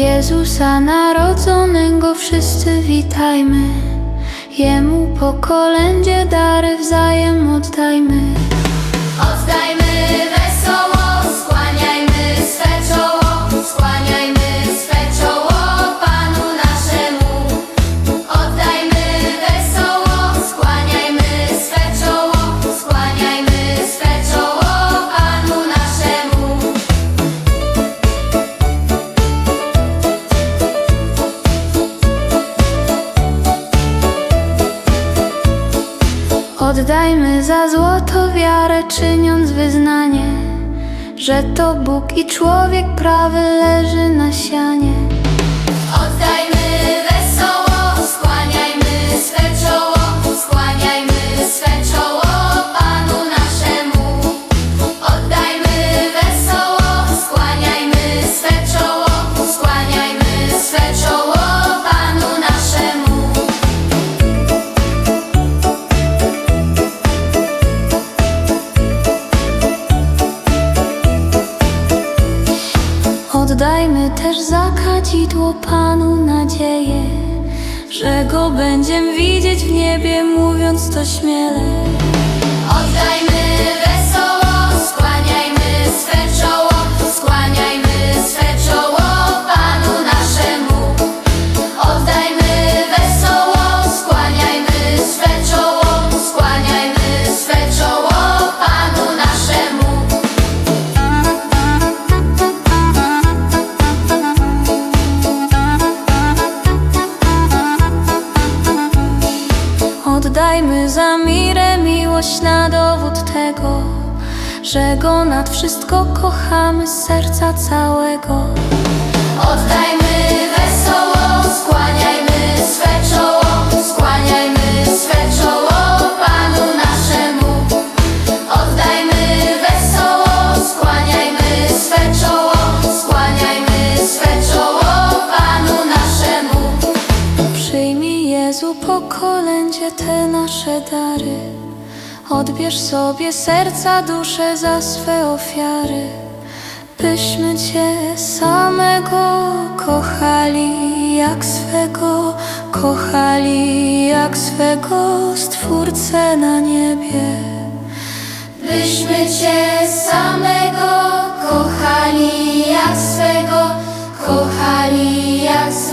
Jezusa narodzonego wszyscy witajmy. Jemu po kolędzie dary wzajem oddajmy. Oddajmy za złoto wiarę, czyniąc wyznanie, że to Bóg i człowiek prawy leży na sianie. Oddajmy też za kadzidło Panu nadzieję, że Go będziemy widzieć w niebie, mówiąc to śmiele. Tego, że Go nad wszystko kochamy z serca całego. Oddajmy wesoło, skłaniajmy swe czoło, skłaniajmy swe czoło Panu naszemu. Oddajmy wesoło, skłaniajmy swe czoło, skłaniajmy swe czoło Panu naszemu. Przyjmij Jezu po kolędzie te nasze dary. Odbierz sobie serca, dusze za swe ofiary. Byśmy Cię samego kochali jak swego, kochali jak swego Stwórcę na niebie. Byśmy Cię samego kochali jak swego, kochali jak swego